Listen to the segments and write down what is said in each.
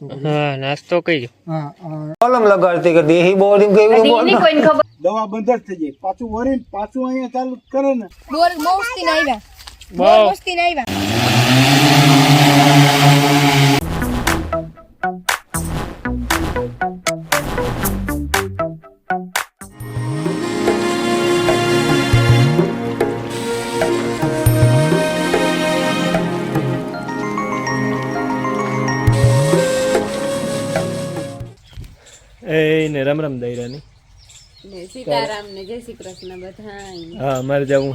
હા નાસ્તો કઈ હા કલમ લગાડતી કે દેહી બોર્ડિંગ કેવી બોલ દવા બંધ જ થઈ જાય. પાછું વરીને પાછું અહીંયા ચાલુ કરે ને. બોર મોસ્તી ના આવ્યા. બોર મોસ્તી ના આવ્યા. Thank ને રમ રમ દૈરાની સીતારામ ને જય શ્રી કૃષ્ણ બધા હા અમારે જવું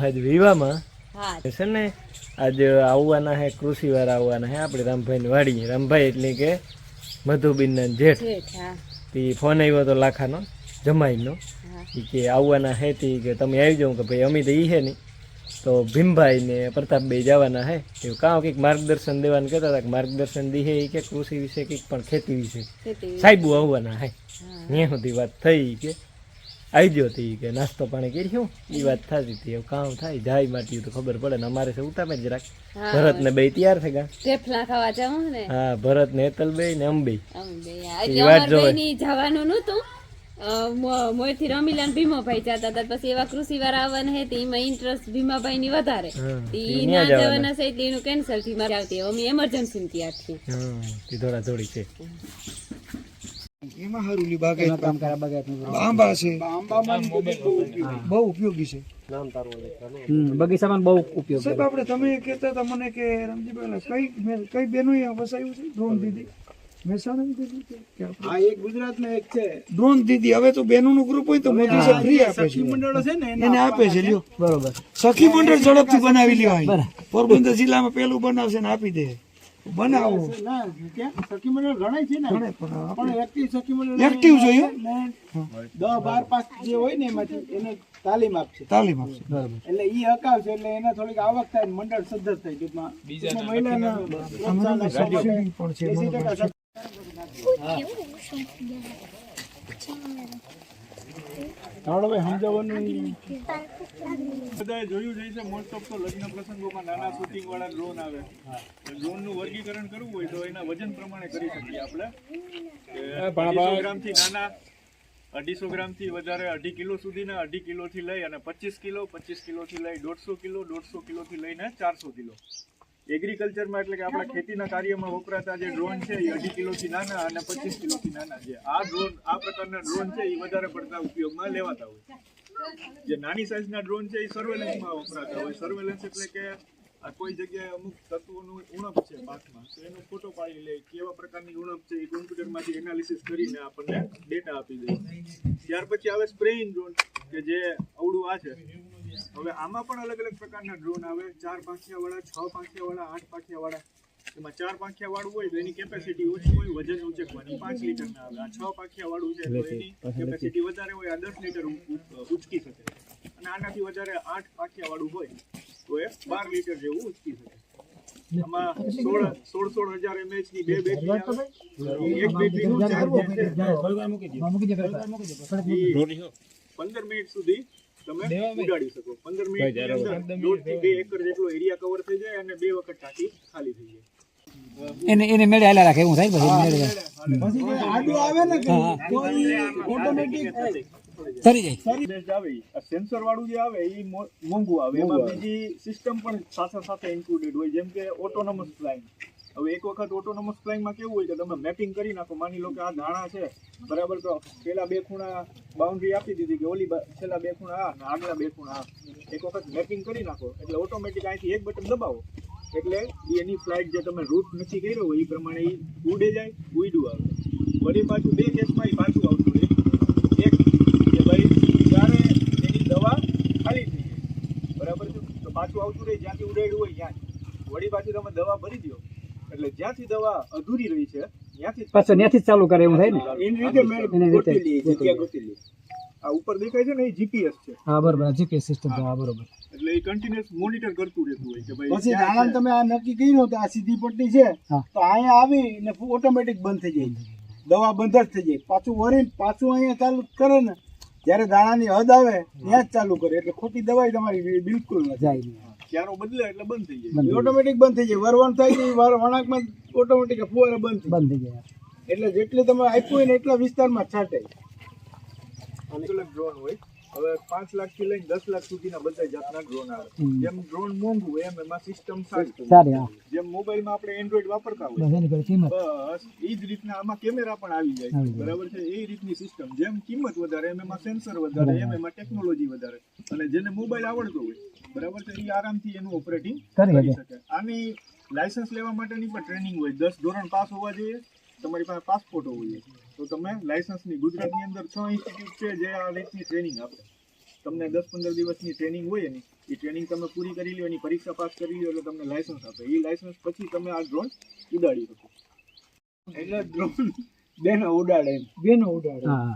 છે ને આજે આવવાના હે કૃષિ આવવાના હે આપણે રામભાઈ ની વાડી રામભાઈ એટલે કે મધુબીન ના જેઠ તે ફોન આવ્યો તો લાખાનો જમાઈનો. કે આવવાના હે તી કે તમે આવી જાવ કે ભાઈ અમે તો ઈ હે નહીં તો ભીમભાઈ ને પ્રતાપભાઈ જવાના હે. એવું કાં કંઈક માર્ગદર્શન દેવાનું કહેતા હતા કે માર્ગદર્શન દીહે એ કે કૃષિ વિશે કંઈક પણ ખેતી વિશે. સાહેબ આવવાના હા. ત્યાં સુધી વાત થઈ કે આવી ગયો હતી કે નાસ્તો પાણી કર્યું એ વાત થતી હતી. એવું કામ થાય જાય માટી તો ખબર પડે ને અમારે છે ઉતામે જ રાખ. ભરત ને બે તૈયાર થઈ ગયા. ઢેફલા ખાવા જાઉં ને? હા ભરત ને હેતલભાઈ ને અંબે બે વાત જોવે. જવાનું નતું મોયથી રમીલા ને ભીમાભાઈ જતા હતા. પછી એવા કૃષિ વાળા આવવાના હે એમાં ઇન્ટરેસ્ટ ભીમાભાઈ ની વધારે ઈ ના જવાના. છે એટલે એનું કેન્સલથી મારે આવતી. અમે એમરજન્સી તૈયાર છીએ. હા થોડા થોડી છે. એમાં હારુલી બાગાયત કામ કરા બાગાયત આંબા છે. આંબામાં બહુ ઉપયોગી છે. બગીચામાં બહુ ઉપયોગ સાહેબ આપણે તમે કહેતા હતા મને કે રમજીભાઈ કઈ કઈ બેનો વસાયું છે? ડ્રોન દીદી મહેસાણા એક ગુજરાતમાં એક છે. ડ્રોન દીદી હવે તો બેનોનું ગ્રુપ હોય તો મોદી સાહેબ ફ્રી આપે છે. સખી મંડળો છે ને એને આપે છે લ્યો. બરોબર. સખી મંડળ ઝડપથી બનાવી લ્યો પોરબંદર જિલ્લામાં પેલું બનાવશે ને આપી દે. બનાવો. ના ત્યાં ગણાય છે ને. પણ આપણે એક્ટિવ જોઈએ. દસ બાર પાસ જે હોય ને એમાંથી એને તાલીમ આપશે. તાલીમ આપશે. એટલે ઈ હકાવશે એટલે એને થોડીક આવક થાય ને મંડળ સદ્ધર થાય. ટૂંકમાં બીજા મહિલાના છે ટકા સબ- બધાએ જોયું જ હશે મોસ્ટ ઓફ તો લગ્ન પ્રસંગોમાં નાના શૂટિંગ વાળા ડ્રોન આવે વર્ગીકરણ કરવું હોય તો એના વજન પ્રમાણે કરી શકીએ આપણે. અઢીસો ગ્રામથી નાના અઢીસો ગ્રામથી વધારે અઢી કિલો સુધીના અઢી કિલો થી લઈ અને પચીસ કિલો પચીસ કિલો થી લઈ દોઢસો કિલો દોઢસો કિલો થી લઈને ચારસો કિલો. એગ્રીકલ્ચરમાં એટલે કે આપણા ખેતીના કાર્યમાં વપરાતા જે ડ્રોન છે એ અઢી કિલોથી નાના અને પચીસ કિલોથી નાના છે. આ ડ્રોન આ પ્રકારના ડ્રોન છે એ વધારે પડતા ઉપયોગમાં લેવાતા હોય જે નાની સાઇઝના ડ્રોન છે એ સર્વેલન્સમાં વપરાતા હોય. સર્વેલન્સ એટલે કે આ કોઈ જગ્યાએ અમુક તત્વોનું ઉણપ છે પાકમાં. તો એનો ફોટો પાડી લે કેવા પ્રકારની ઉણપ છે એ કોમ્પ્યુટરમાંથી એનાલિસિસ કરીને આપણને ડેટા આપી દે. ત્યાર પછી આવે સ્પ્રેઇંગ ડ્રોન કે જે અવળું આ છે. હવે આમાં પણ અલગ અલગ પ્રકારના ડ્રોન આવે ચાર પાંખિયા વાળા છ પાંખિયા વાળા આઠ પાંખિયા વાળા એમાં ચાર પાંખિયા વાળું હોય તો એની કેપેસિટી ઓછી હોય વજન ઉચકવાની પાંચ લીટર ના આવે આ છ પાંખિયા વાળું છે તો એની કેપેસિટી વધારે હોય આ દસ લીટર ઉચકી શકે અને આનાથી વધારે આઠ પાંખિયા વાળું હોય તો એ બાર લીટર જેવું ઉચકી શકે આમાં સોળ સોળ સોળ હજાર એમએચની બે બેટરી આવે એક બેટરીનું ચાર્જ છે પંદર મિનિટ સુધી તમે ઉડાડી શકો. પંદર મિનિટ દોઢ બે એકર જેટલો એરિયા કવર થઈ જાય અને બે વખત ટાંકી ખાલી થઈ જાય. એને એને મેળે હાલ્યા રાખે એવું થાય પછી મેળે. આડું આવે ને તો ઓટોમેટિક તરી જાય. આવે આ સેન્સર વાળું જે આવે એ મોંઘું આવે. એમાં બીજી સિસ્ટમ પણ સાથે સાથે ઇન્ક્લુડેડ હોય જેમ કે ઓટોનોમસ ફ્લાઇંગ હવે એક વખત ઓટોનોમસ ફ્લાઇંગમાં કેવું હોય કે તમે મેપિંગ કરી નાખો, માની લો કે આ ધાણા છે, બરાબર તો પેલા બે ખૂણા બાઉન્ડ્રી આપી દીધી કે ઓલી છેલ્લા બે ખૂણા આ ને આગલા બે ખૂણા આ. એક વખત મેપિંગ કરી નાખો, એટલે ઓટોમેટિક અહીંથી એક બટન દબાવો. એટલે એની ફ્લાઇટ જે તમે રૂટ નક્કી કર્યો હોય, એ પ્રમાણે એ ઉડે જાય ઉડું આવે. વળી પાછું બે કેસમાં એ પાછું આવતું રહે. એક કે ભાઈ જ્યારે એની દવા ખાલી થઈ જાય. બરાબર તો પાછું આવતું રહે, જ્યાંથી ઉડાડ્યું હોય ત્યાં વળી પાછું તમે દવા ભરી દો એટલે જ્યાંથી દવા અધૂરી રહી છે ત્યાંથી પાછો ત્યાંથી ચાલુ કરે એવું થાય ને? એની રીતે મેં ગોતી જગ્યા ગોતી લઈ આ ઉપર દેખાય છે ને એ જીપીએસ છે. હા બરોબર જીપીએસ સિસ્ટમ છે હા બરોબર. એટલે એ કન્ટિન્યુઅસ મોનિટર કરતું રહેતું હોય કે ભાઈ પછી દાણા તમે આ નક્કી કર્યું તો આ સીધી પટ્ટી છે તો અહીંયા આવી ને ઓટોમેટિક બંધ થઈ જાય. દવા બંધ જ થઈ જાય. પાછું વરીને પાછું અહીંયા ચાલુ કરે ને જ્યારે દાણાની હદ આવે ત્યાં જ ચાલુ કરે. એટલે ખોટી દવાઈ તમારી બિલકુલ ન જાય ક્યારો બદલે એટલે બંધ થઈ જાય. ઓટોમેટિક બંધ થઈ જાય. વરવાણ થાય છે વણાકમાં ઓટોમેટિક ફુવારા બંધ બંધ થઈ જાય. એટલે જેટલી તમે આપ્યું હોય ને એટલા વિસ્તારમાં છાંટે અલગ ડ્રોન હોય. હવે પાંચ લાખથી લઈને દસ લાખ સુધીના બધા જાતના ડ્રોન આવે. જેમ ડ્રોન મોંઘું એમ એમાં સિસ્ટમ સારી જેમ મોબાઈલમાં આપણે એન્ડ્રોઈડ વાપરતા હોય. બસ એ જ રીતના આમાં કેમેરા પણ આવી જાય. છે બરાબર છે? એ રીતની સિસ્ટમ જેમ કિંમત વધારે એમ એમાં સેન્સર વધારે એમ એમાં ટેકનોલોજી વધારે. અને જેને મોબાઈલ આવડતો હોય બરાબર છે? એ આરામથી એનું ઓપરેટિંગ કરી. શકે. આની લાયસન્સ લેવા માટેની પણ ટ્રેનિંગ હોય. દસ ધોરણ પાસ હોવા જોઈએ. તમારી પાસે પાસપોર્ટ હોવો જોઈએ. તો તમે લાયસન્સની ગુજરાતની અંદર છ ઇન્સ્ટિટ્યૂટ છે જે આ રીતની ટ્રેનિંગ આપે. તમને દસ પંદર દિવસની ટ્રેનિંગ હોય એની. એ ટ્રેનિંગ તમે પૂરી કરી લો એની પરીક્ષા પાસ કરી લો એટલે તમને લાયસન્સ આપે. એ લાયસન્સ પછી તમે આ ડ્રોન ઉડાડી શકો. એટલે ડ્રોન બેનો ઉડાડે એમ. બેનો ઉડાડે. હા.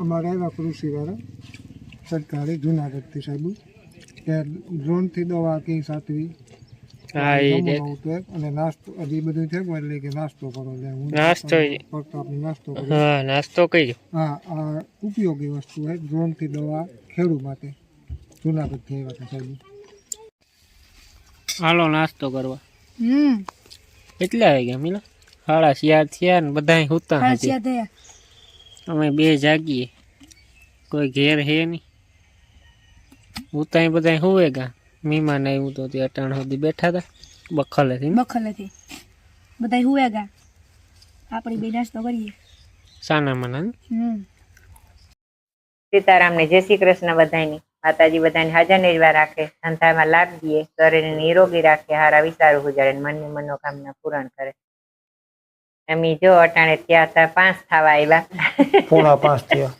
અમારે આવ્યા કૃષિવાળા સરકારે જુનાગઢથી સાહેબ ડ્રોનથી દવા કઈ સાચવી હા એ નમૂનો ઉતરે અને નાસ્તો હજી બધું છે એટલે કે નાસ્તો કરો એટલે હું નાસ્તો ફક્ત આપણે નાસ્તો કરો હા નાસ્તો કઈ હા આ ઉપયોગી વસ્તુ છે ડ્રોનથી દવા ખેડૂત માટે. જુનાગઢથી આવ્યા હતા સાહેબ. હાલો નાસ્તો કરવા. હમ. કેટલા વાગ્યા મિલા? સાડા ચાર થયા ને બધા હુતા અમે બે જાગીએ. કોઈ ઘેર હે નહીં. ઉતાય બધા હુવે ગા મીમાન આવ્યું તો તે અટાણ સુધી બેઠા હતા બખલેથી. બખલેથી. બધા હુએ ગા આપણી બે નાસ્તો કરીએ. સાના મના હમ. સીતારામને જય શ્રી કૃષ્ણ બધાની માતાજી બધાને હાજર નિર્વા રાખે. સંતામાં લાભ દે શરીરને નિરોગી રાખે. હારા વિચારો ગુજારે ને મનની મનોકામના પૂરણ કરે. એમી જો અટાણે ત્યાં હતા પાંચ થવા આવ્યા પૂણા પાંચ થયા.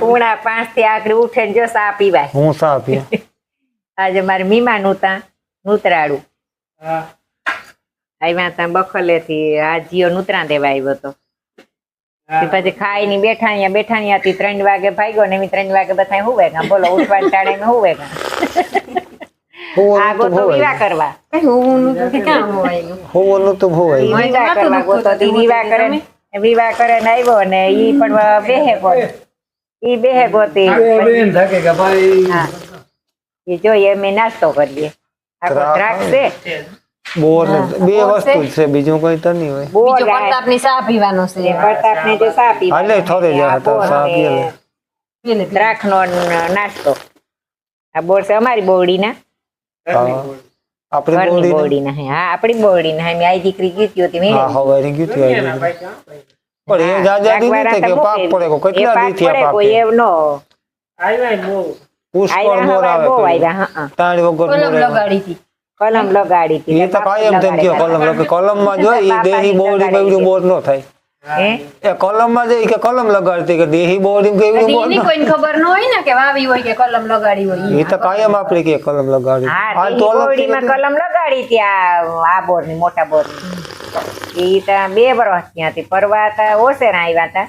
પૂણા પાંચથી આકડી ઉઠે જો સા પીવાય. હું સા પીયા આજે મારે મીમા નૂતા નૂતરાડું આવ્યા હતા બખલે થી આ જીઓ નૂતરા દેવા આવ્યો હતો તે પછી ખાઈ ની બેઠા અહીંયા થી ત્રણ વાગે ભાગ્યો ને એમ ત્રણ વાગે બધા હુવે ગા બોલો ઉઠવાના ટાણે મેં હુવે ગા આગો તો વિવાહ કરવા. હોવાનું તો હોય ઈ વિવાહ કરવા ગોતો વિવાહ કરે ને વિવાહ કરે ને આવ્યો ને ઈ પણ બેહે ગોત ઈ બેહે ગોતી. હા. જોઈએ અમે નાસ્તો કરીએ આખો દ્રાક્ષ છે. બોર બે વસ્તુ છે? બીજું કઈ તો નહીં હોય. બોર પ્રતાપની ચા પીવાનો છે. પ્રતાપને જો ચા પીવા હાલે થોડે જ હતા સા પીએ લે. દ્રાક્ષનો નાસ્તો. આ બોર છે અમારી બોરડીના. હા. આપણી બોડી બોડી બોરડીના હે. હા આપણી બોરડીના હે. મેં આઈ દીકરી ગીતી હતી મેં હા હવે ગયું હતું આવી ગયું. પણ એ જાજાદી નહીં કે પાક પડે કો કેટલા દી થયા પડે પાક કોઈ એવ નો આવ્યા મો પુષ્કળ મોર આવે બહુ. આવ્યા હા તાણી વગર કલમ લગાડી હતી. કલમ લગાડી હતી એ તો કાયમ તેમ કે કલમ લગે કલમમાં જો એ દેહી બોડી બેવડું બોર નો થાય. હે? કલમમાં જઈ કે કલમ લગાડતી કે દેહી બોર્ડિંગ કે એવું બોલ કોઈને ખબર ન હોય ને કે વાવી હોય કે કલમ લગાડી હોય એ તો કાયમ આપણે કે કલમ લગાડી આ તો બોરડીમાં કલમ લગાડી ત્યાં આ બોરની મોટા બોરની. એ ત્યાં બે વર્ષ ત્યાંથી પરવા હતા ઓસેરા આવ્યા હતા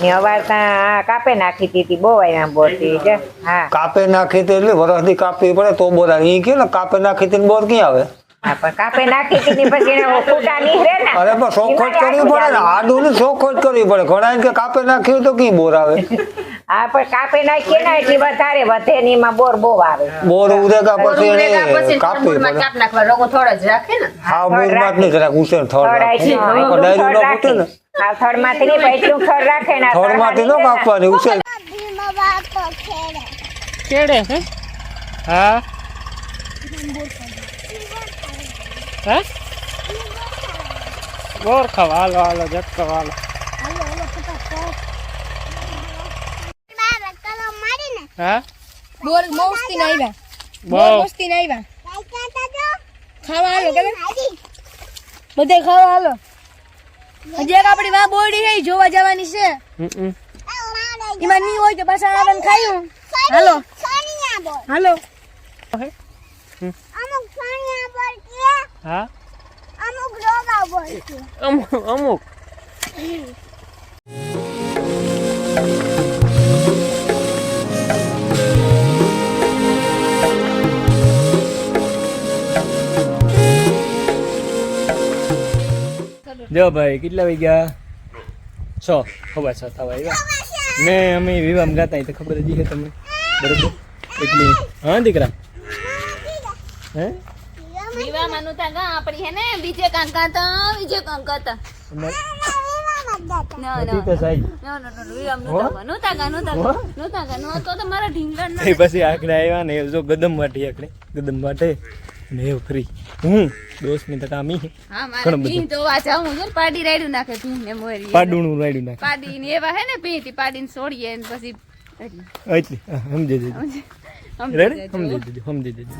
ને અવાર ત્યાં કાપે નાખી હતી બહુ આવ્યા બોરથી. છે હા. કાપે નાખી તો એટલે વરસથી કાપવી પડે તો બોર આવે. ઈ કે ને કાપે નાખી દીધી બોર ક્યાં આવે? કાપે નાખી દીધી પછી ફૂટા નીકળે ને. અરે પણ ચોખ્ખોટ કરવી પડે ને. આડું ને ચોખ્ખોટ કરવી પડે. ઘણા કે કાપે નાખ્યું તો કી બોર આવે? હા પણ કાપે નાખીએ ને એટલી વધારે વધે ને એમાં બોર બહુ આવે. બોર ઉરેગા પછી એને કાપવી પડે. હા બોરમાં જ જરાક ઉછેર થડ થડ રાખે. આટલું આખો ડાયરી થડ ન ફૂટે ને. હા થડમાંથી નહીં પણ એટલું થડ રાખે ને આ માંથી ન કાપવાની ઉછેર. કેડે હે? હા. હે? બોર ખાવા. હાલો હાલો જટકો હાલો. હા? બોર મોસ્તી નહીં આવ્યા બોર મોસ્તી ના આવ્યા ખાવા હાલો કે બધે ખાવા હાલો. હજી એક આપણી માં બોડી હૈ જોવા જવાની છે. એમાં નહીં હોય તો પાછા આવવાનું ખાયું. હાલો. હાલો. હા? અમુક અમુક જો ભાઈ કેટલા વાગ્યા? છ ખબર છ થવા આવ્યા. મેં અમે વિવામ ગાતા તો ખબર જ છે તમને. બરોબર? એટલે હા દીકરા. હે? વિવાહમાં નહોતા ગા આપડી હે ને? બીજે કાંકા તો બીજે કાંક ના ના તો ના. ના ના પછી આખરે આવ્યા ને જો ગદમ માટે આખરે. ગદમ માટે ને એ હું દોસ્તની તો હા મારે બધું. તો પાડી રાડ્યું નાખે ભીં ને મોરી. નાખે. પાડી ને એવા હે ને ભીં થી પાડીને છોડીએ ને પછી એટલી સમજી દેજો રેડી સમજી દેજો સમજી દેજો